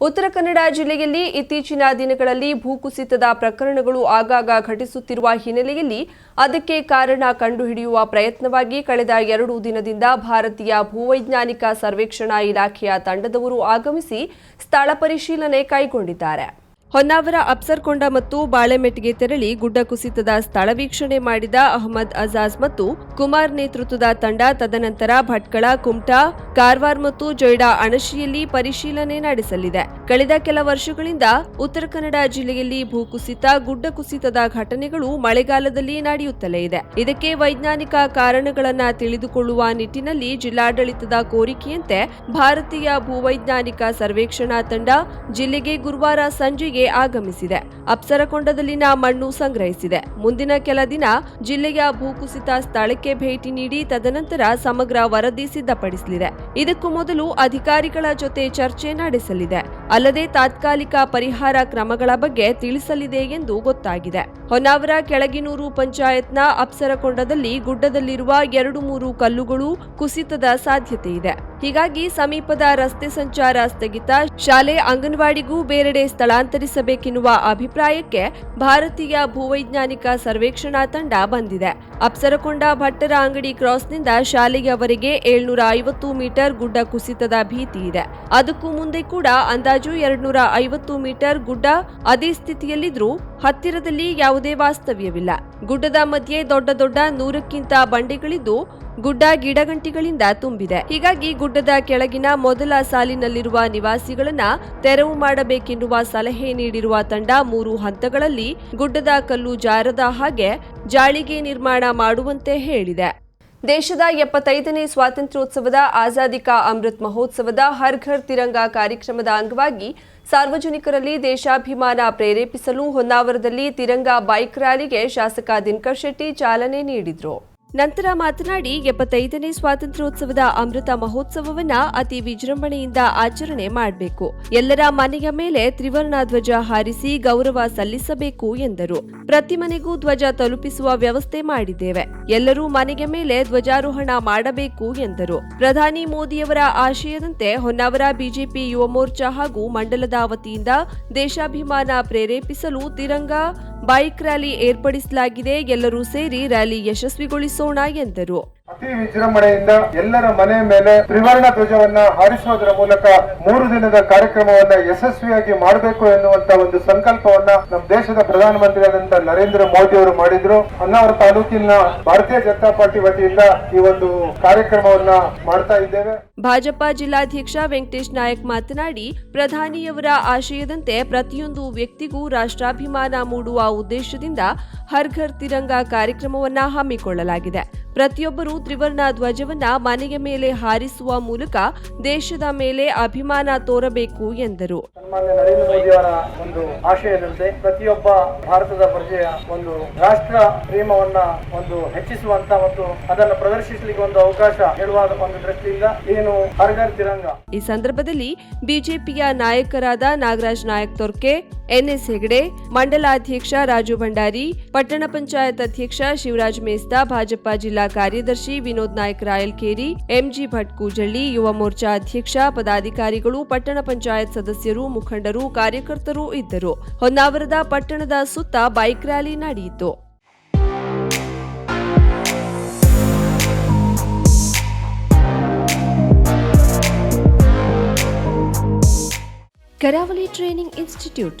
ಉತ್ತರ ಕನ್ನಡ ಜಿಲ್ಲೆಯಲ್ಲಿ ಇತ್ತೀಚಿನ ದಿನಗಳಲ್ಲಿ ಭೂಕುಸಿತದ ಪ್ರಕರಣಗಳು ಆಗಾಗ ಘಟಿಸುತ್ತಿರುವ ಹಿನ್ನೆಲೆಯಲ್ಲಿ ಅದಕ್ಕೆ ಕಾರಣ ಕಂಡುಹಿಡಿಯುವ ಪ್ರಯತ್ನವಾಗಿ ಕಳೆದ ಎರಡು ದಿನದಿಂದ ಭಾರತೀಯ ಭೂವೈಜ್ಞಾನಿಕ ಸರ್ವೇಕ್ಷಣಾ ಇಲಾಖೆಯ ತಂಡದವರು ಆಗಮಿಸಿ ಸ್ಥಳ ಪರಿಶೀಲನೆ ಕೈಗೊಂಡಿದ್ದಾರೆ. ಹೊನ್ನಾವರ ಅಪ್ಸರ್ಕೊಂಡ ಮತ್ತು ಬಾಳೆಮೆಟ್ಗೆ ತೆರಳಿ ಗುಡ್ಡ ಕುಸಿತದ ಸ್ಥಳ ವೀಕ್ಷಣೆ ಮಾಡಿದ ಅಹಮದ್ ಅಜಾಜ್ ಮತ್ತು ಕುಮಾರ್ ನೇತೃತ್ವದ ತಂಡ ತದನಂತರ ಭಟ್ಕಳ, ಕುಮಟಾ, ಕಾರವಾರ ಮತ್ತು ಜೊಯ್ಡಾ ಅಣಶಿಯಲ್ಲಿ ಪರಿಶೀಲನೆ ನಡೆಸಲಿದೆ. ಕಳೆದ ಕೆಲ ವರ್ಷಗಳಿಂದ ಉತ್ತರ ಕನ್ನಡ ಜಿಲ್ಲೆಯಲ್ಲಿ ಭೂಕುಸಿತ, ಗುಡ್ಡ ಕುಸಿತದ ಘಟನೆಗಳು ಮಳೆಗಾಲದಲ್ಲಿ ನಡೆಯುತ್ತಲೇ ಇದೆ. ಇದಕ್ಕೆ ವೈಜ್ಞಾನಿಕ ಕಾರಣಗಳನ್ನ ತಿಳಿದುಕೊಳ್ಳುವ ನಿಟ್ಟಿನಲ್ಲಿ ಜಿಲ್ಲಾಡಳಿತದ ಕೋರಿಕೆಯಂತೆ ಭಾರತೀಯ ಭೂವೈಜ್ಞಾನಿಕ ಸರ್ವೇಕ್ಷಣಾ ತಂಡ ಜಿಲ್ಲೆಗೆ ಗುರುವಾರ ಸಂಜೆಗೆ ಆಗಮಿಸಿದೆ. ಅಪ್ಸರಕೊಂಡದಲ್ಲಿನ ಮಣ್ಣು ಸಂಗ್ರಹಿಸಿದೆ. ಮುಂದಿನ ಕೆಲ ದಿನ ಜಿಲ್ಲೆಯ ಭೂಕುಸಿತ ಸ್ಥಳಕ್ಕೆ ಭೇಟಿ ನೀಡಿ ತದನಂತರ ಸಮಗ್ರ ವರದಿ ಸಿದ್ಧಪಡಿಸಲಿದೆ. ಇದಕ್ಕೂ ಮೊದಲು ಅಧಿಕಾರಿಗಳ ಜೊತೆ ಚರ್ಚೆ ನಡೆಸಲಿದೆ. ಅಲ್ಲದೆ ತಾತ್ಕಾಲಿಕ ಪರಿಹಾರ ಕ್ರಮಗಳ ಬಗ್ಗೆ ತಿಳಿಸಲಿದೆ ಎಂದು ಗೊತ್ತಾಗಿದೆ. ಹೊನ್ನಾವರ ಕೆಳಗಿನೂರು ಪಂಚಾಯತ್ನ ಅಪ್ಸರಕೊಂಡದಲ್ಲಿ ಗುಡ್ಡದಲ್ಲಿರುವ ಎರಡು ಮೂರು ಕಲ್ಲುಗಳು ಕುಸಿತದ ಸಾಧ್ಯತೆ ಇದೆ. ಹೀಗಾಗಿ ಸಮೀಪದ ರಸ್ತೆ ಸಂಚಾರ ಸ್ಥಗಿತ. ಶಾಲೆ ಅಂಗನವಾಡಿಗೂ ಬೇರೆಡೆ ಸ್ಥಳಾಂತರಿಸಬೇಕೆನ್ನುವ ಅಭಿಪ್ರಾಯಕ್ಕೆ ಭಾರತೀಯ ಭೂವೈಜ್ಞಾನಿಕ ಸರ್ವೇಕ್ಷಣಾ ತಂಡ ಬಂದಿದೆ. ಅಪ್ಸರಕೊಂಡ ಭಟ್ಟರ ಅಂಗಡಿ ಕ್ರಾಸ್ನಿಂದ ಶಾಲೆಯವರೆಗೆ ಏಳ್ನೂರ ಐವತ್ತು ಮೀಟರ್ ಗುಡ್ಡ ಕುಸಿತದ ಭೀತಿ ಇದೆ. ಅದಕ್ಕೂ ಮುಂದೆ ಕೂಡ ಅಂದಾಜು ಎರಡ್ನೂರ ಐವತ್ತು ಮೀಟರ್ ಗುಡ್ಡ ಅದೇ ಸ್ಥಿತಿಯಲ್ಲಿದ್ರೂ ಹತ್ತಿರದಲ್ಲಿ ಯಾವುದೇ ವಾಸ್ತವ್ಯವಿಲ್ಲ. ಗುಡ್ಡದ ಮಧ್ಯೆ ದೊಡ್ಡ ದೊಡ್ಡ ನೂರಕ್ಕಿಂತ ಬಂಡೆಗಳಿದ್ದು ಗುಡ್ಡ ಗಿಡಗಂಟಿಗಳಿಂದ ತುಂಬಿದೆ. ಹೀಗಾಗಿ ಗುಡ್ಡದ ಕೆಳಗಿನ ಮೊದಲ ಸಾಲಿನಲ್ಲಿರುವ ನಿವಾಸಿಗಳನ್ನ ತೆರವು ಮಾಡಬೇಕೆನ್ನುವ ಸಲಹೆ ನೀಡಿರುವ ತಂಡ ಮೂರು ಹಂತಗಳಲ್ಲಿ ಗುಡ್ಡದ ಕಲ್ಲು ಜಾರದ ಹಾಗೆ ಜಾಳಿಗೆ ನಿರ್ಮಾಣ ಮಾಡುವಂತೆ ಹೇಳಿದೆ. ದೇಶದ ಎಪ್ಪತ್ತೈದನೇ ಸ್ವಾತಂತ್ರ್ಯೋತ್ಸವದ ಆಜಾದಿ ಕಾ ಅಮೃತ್ ಮಹೋತ್ಸವದ ಹರ್ ಘರ್ ತಿರಂಗ ಕಾರ್ಯಕ್ರಮದ ಅಂಗವಾಗಿ ಸಾರ್ವಜನಿಕರಲ್ಲಿ ದೇಶಾಭಿಮಾನ ಪ್ರೇರೇಪಿಸಲು ಹೊನ್ನಾವರದಲ್ಲಿ ತಿರಂಗ ಬೈಕ್ ರ್ಯಾಲಿಗೆ ಶಾಸಕ ದಿನಕರ್ ಶೆಟ್ಟಿ ಚಾಲನೆ ನೀಡಿದರು. ನಂತರ ಮಾತನಾಡಿ, ಎಪ್ಪತ್ತೈದನೇ ಸ್ವಾತಂತ್ರ್ಯೋತ್ಸವದ ಅಮೃತ ಮಹೋತ್ಸವವನ್ನ ಅತಿ ವಿಜೃಂಭಣೆಯಿಂದ ಆಚರಣೆ ಮಾಡಬೇಕು. ಎಲ್ಲರ ಮನೆಯ ಮೇಲೆ ತ್ರಿವರ್ಣ ಧ್ವಜ ಹಾರಿಸಿ ಗೌರವ ಸಲ್ಲಿಸಬೇಕು ಎಂದರು. ಪ್ರತಿ ಮನೆಗೂ ಧ್ವಜ ತಲುಪಿಸುವ ವ್ಯವಸ್ಥೆ ಮಾಡಿದ್ದೇವೆ. ಎಲ್ಲರೂ ಮನೆಯ ಮೇಲೆ ಧ್ವಜಾರೋಹಣ ಮಾಡಬೇಕು ಎಂದರು. ಪ್ರಧಾನಿ ಮೋದಿಯವರ ಆಶಯದಂತೆ ಹೊನ್ನಾವರ ಬಿಜೆಪಿ ಯುವ ಮೋರ್ಚಾ ಹಾಗೂ ಮಂಡಲದ ವತಿಯಿಂದ ದೇಶಾಭಿಮಾನ ಪ್ರೇರೇಪಿಸಲು ತಿರಂಗ ಬೈಕ್ ರ್ಯಾಲಿ ಏರ್ಪಡಿಸಲಾಗಿದೆ. ಎಲ್ಲರೂ ಸೇರಿ ರ್ಯಾಲಿ ಯಶಸ್ವಿಗೊಳಿಸೋಣ ಎಂದರು. ಅತಿ ವಿಜೃಂಭಣೆಯಿಂದ ಎಲ್ಲರ ಮನೆ ಮೇಲೆ ತ್ರಿವರ್ಣ ಧ್ವಜವನ್ನ ಹಾರಿಸುವುದರ ಮೂಲಕ ಮೂರು ದಿನದ ಕಾರ್ಯಕ್ರಮವನ್ನ ಯಶಸ್ವಿಯಾಗಿ ಮಾಡಬೇಕು ಎನ್ನುವಂತ ಒಂದು ಸಂಕಲ್ಪವನ್ನ ನಮ್ಮ ದೇಶದ ಪ್ರಧಾನಮಂತ್ರಿಯಾದಂತ ನರೇಂದ್ರ ಮೋದಿ ಅವರು ಮಾಡಿದ್ರು. ಹೊನ್ನಾವರ ತಾಲೂಕಿನ ಭಾರತೀಯ ಜನತಾ ಪಾರ್ಟಿ ವತಿಯಿಂದ ಈ ಒಂದು ಕಾರ್ಯಕ್ರಮವನ್ನ ಮಾಡ್ತಾ ಇದ್ದೇವೆ. ಭಾಜಪ ಜಿಲ್ಲಾಧ್ಯಕ್ಷ ವೆಂಕಟೇಶ್ ನಾಯಕ್ ಮಾತನಾಡಿ, ಪ್ರಧಾನಿಯವರ ಆಶಯದಂತೆ ಪ್ರತಿಯೊಂದು ವ್ಯಕ್ತಿಗೂ ರಾಷ್ಟ್ರಾಭಿಮಾನ ಮೂಡುವ ಉದ್ದೇಶದಿಂದ ಹರ್ ಘರ್ ತಿರಂಗ ಕಾರ್ಯಕ್ರಮವನ್ನ ಹಮ್ಮಿಕೊಳ್ಳಲಾಗಿದೆ. ಪ್ರತಿಯೊಬ್ಬರೂ ತ್ರಿವರ್ಣ ಧ್ವಜವನ್ನ ಮನೆಯ ಮೇಲೆ ಹಾರಿಸುವ ಮೂಲಕ ದೇಶದ ಮೇಲೆ ಅಭಿಮಾನ ತೋರಬೇಕು ಎಂದರು. ನರೇಂದ್ರ ಮೋದಿ ಅವರ ಒಂದು ಆಶಯದಂತೆ ಪ್ರತಿಯೊಬ್ಬ ಭಾರತದ ಪ್ರಜೆಯ ಒಂದು ರಾಷ್ಟ್ರ ಪ್ರೇಮವನ್ನ ಒಂದು ಹೆಚ್ಚಿಸುವಂತ ಮತ್ತು ಅದನ್ನು ಪ್ರದರ್ಶಿಸಲಿಕ್ಕೆ ಒಂದು ಅವಕಾಶ ಹೇಳುವ ಒಂದು ದೃಷ್ಟಿಯಿಂದ ಏನು ಹರ್ಗರ್ ತಿರಂಗ. ಈ ಸಂದರ್ಭದಲ್ಲಿ ಬಿಜೆಪಿಯ ನಾಯಕರಾದ ನಾಗರಾಜ್ ನಾಯಕ್ ತೊರ್ಕೆ ಎನ್ಎಸ್ ಹೆಗಡೆ, ಮಂಡಲಾಧ್ಯಕ್ಷ ರಾಜು ಭಂಡಾರಿ, ಪಟ್ಟಣ ಪಂಚಾಯತ್ ಅಧ್ಯಕ್ಷ ಶಿವರಾಜ್ ಮೇಸ್ತಾ, ಭಾಜಪ ಜಿಲ್ಲಾ ಕಾರ್ಯದರ್ಶಿ ವಿನೋದ್ ನಾಯಕ್ ರಾಯಲ್ಕೇರಿ, ಎಂಜಿ ಭಟ್ ಕೂಜಳ್ಳಿ, ಯುವ ಮೋರ್ಚಾ ಅಧ್ಯಕ್ಷ, ಪದಾಧಿಕಾರಿಗಳು, ಪಟ್ಟಣ ಪಂಚಾಯತ್ ಸದಸ್ಯರು, ಮುಖಂಡರು, ಕಾರ್ಯಕರ್ತರು ಇದ್ದರು. ಹೊನ್ನಾವರದ ಪಟ್ಟಣದ ಸುತ್ತ ಬೈಕ್ ರ್ಯಾಲಿ ನಡೆಯಿತು. Karavali training institute